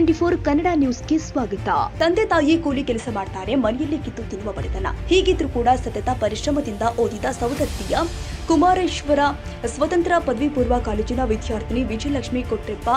Twenty four Kannada ನ್ಯೂಸ್ಗೆ ಸ್ವಾಗತ. ತಂದೆ ತಾಯಿ ಕೂಲಿ ಕೆಲಸ ಮಾಡ್ತಾರೆ, ಮನೆಯಲ್ಲಿ ಕಿತ್ತು ತಿನ್ನುವ ಬಡತನ. ಹೀಗಿದ್ರೂ ಕೂಡ ಸತತ ಪರಿಶ್ರಮದಿಂದ ಓದಿದ ಸವದತ್ತಿಯ ಕುಮಾರೇಶ್ವರ ಸ್ವತಂತ್ರ ಪದವಿ ಪೂರ್ವ ಕಾಲೇಜಿನ ವಿದ್ಯಾರ್ಥಿನಿ ವಿಜಯಲಕ್ಷ್ಮಿ ಕೊಟ್ರೆಪ್ಪ,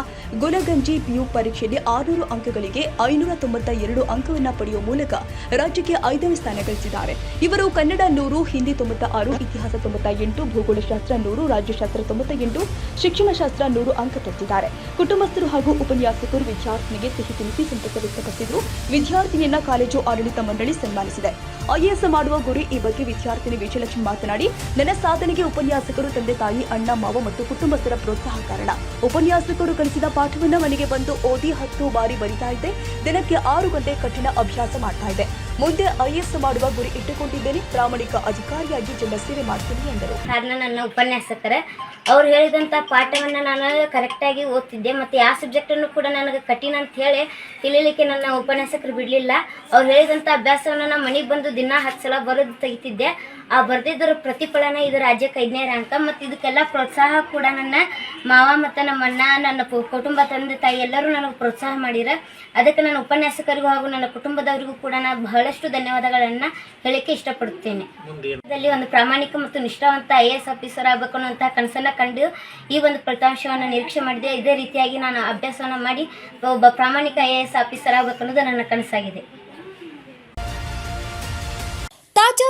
ಗುಲಗಂಜಿ ಪಿಯು ಪರೀಕ್ಷೆಯಲ್ಲಿ ಆರುನೂರು ಅಂಕಗಳಿಗೆ ಐನೂರ ತೊಂಬತ್ತ ಎರಡು ಅಂಕವನ್ನು ಪಡೆಯುವ ಮೂಲಕ ರಾಜ್ಯಕ್ಕೆ ಐದನೇ ಸ್ಥಾನ ಗಳಿಸಿದ್ದಾರೆ. ಇವರು ಕನ್ನಡ ನೂರು, ಹಿಂದಿ ತೊಂಬತ್ತ ಆರು, ಇತಿಹಾಸ ತೊಂಬತ್ತ ಎಂಟು, ಭೂಗೋಳಶಾಸ್ತ್ರ ನೂರು, ರಾಜ್ಯಶಾಸ್ತ್ರ ತೊಂಬತ್ತ ಎಂಟು, ಶಿಕ್ಷಣಶಾಸ್ತ್ರ ನೂರು ಅಂಕ ಪಡೆದಿದ್ದಾರೆ ಕುಟುಂಬಸ್ಥರು ಹಾಗೂ ಉಪನ್ಯಾಸಕರು ವಿದ್ಯಾರ್ಥಿನಿಗೆ ಸಿಹಿ ತಿನಿಸಿ ಸಂತಸ ವ್ಯಕ್ತಪಡಿಸಿದ್ರು. ವಿದ್ಯಾರ್ಥಿನಿಯನ್ನ ಕಾಲೇಜು ಆಡಳಿತ ಮಂಡಳಿ ಸನ್ಮಾನಿಸಿದೆ. ಐಎಎಸ್ ಮಾಡುವ ಗುರಿ ಈ ಬಗ್ಗೆ ವಿದ್ಯಾರ್ಥಿನಿ ವಿಜಯಲಕ್ಷ್ಮಿ ಮಾತನಾಡಿ, ನನ್ನ ಸಾಧನೆಗೆ ಉಪನ್ಯಾಸಕರು ತಂದೆ ತಾಯಿ, ಅಣ್ಣ, ಮಾವ ಮತ್ತು ಕುಟುಂಬಸ್ಥರ ಪ್ರೋತ್ಸಾಹ ಕಾರಣ. ಉಪನ್ಯಾಸಕರು ಕಲಿಸಿದ ಪಾಠವನ್ನ ಮನೆಗೆ ಬಂದು ಓದಿ ಹತ್ತು ಬಾರಿ ಬರಿತಾ ಇದ್ದೆ. ದಿನಕ್ಕೆ ಆರು ಗಂಟೆ ಕಠಿಣ ಅಭ್ಯಾಸ ಮಾಡ್ತಾ ಇದ್ದೆ. ಮುಂದೆ ಐಎಸ್ ಮಾಡುವ ಗುರಿ ಇಟ್ಟುಕೊಂಡಿದ್ದೇನೆ. ಪ್ರಾಮಾಣಿಕ ಅಧಿಕಾರಿಯಾಗಿ ಜನರ ಸೇವೆ ಮಾಡ್ತೀನಿ ಎಂದರು. ಕಾರಣ ನನ್ನ ಉಪನ್ಯಾಸಕರ, ಅವ್ರು ಹೇಳಿದಂಥ ಪಾಠವನ್ನು ನಾನು ಕರೆಕ್ಟಾಗಿ ಓದ್ತಿದ್ದೆ ಮತ್ತು ಯಾವ ಸಬ್ಜೆಕ್ಟನ್ನು ಕೂಡ ನನಗೆ ಕಠಿಣ ಅಂತ ಹೇಳಿ ತಿಳಿಲಿಕ್ಕೆ ನನ್ನ ಉಪನ್ಯಾಸಕರು ಬಿಡಲಿಲ್ಲ. ಅವ್ರು ಹೇಳಿದಂಥ ಅಭ್ಯಾಸವನ್ನು ನಾನು ಮನೆಗೆ ಬಂದು ದಿನ ಹತ್ತು ಸಲ ಬರೋದು ತೆಗಿತಿದ್ದೆ. ಆ ಬರೆದಿದ್ದರ ಪ್ರತಿಫಲನ ಇದು ರಾಜ್ಯಕ್ಕೆ ಐದನೇ ರ್ಯಾಂಕ ಮತ್ತು ಇದಕ್ಕೆಲ್ಲ ಪ್ರೋತ್ಸಾಹ ಕೂಡ ನನ್ನ ಮಾವ ಮತ್ತು ನಮ್ಮ ಅಣ್ಣ ನನ್ನ ಕುಟುಂಬ ತಂದೆ ತಾಯಿ ಎಲ್ಲರೂ ನನಗೆ ಪ್ರೋತ್ಸಾಹ ಮಾಡಿರ. ಅದಕ್ಕೆ ನನ್ನ ಉಪನ್ಯಾಸಕರಿಗೂ ಹಾಗೂ ನನ್ನ ಕುಟುಂಬದವರಿಗೂ ಕೂಡ ನಾನು ಬಹಳಷ್ಟು ಧನ್ಯವಾದಗಳನ್ನು ಹೇಳಕ್ಕೆ ಇಷ್ಟಪಡುತ್ತೇನೆ. ಇದರಲ್ಲಿ ಒಂದು ಪ್ರಾಮಾಣಿಕ ಮತ್ತು ನಿಷ್ಠಾವಂತ ಐ ಎಸ್ ಆಫೀಸರ್ ಆಗಬೇಕು ಅನ್ನುವಂತಹ ಕನಸನ್ನು ಕಂಡು ಈ ಒಂದು ಫಲಿತಾಂಶವನ್ನು ನಿರೀಕ್ಷೆ ಮಾಡಿದೆ. ಇದೇ ರೀತಿಯಾಗಿ ನಾನು ಅಭ್ಯಾಸವನ್ನು ಮಾಡಿ ಒಬ್ಬ ಪ್ರಾಮಾಣಿಕ ಐ ಎ ಎಸ್ ಆಫೀಸರ್ ಆಗಬೇಕು ಅನ್ನೋದು ನನ್ನ ಕನಸಾಗಿದೆ.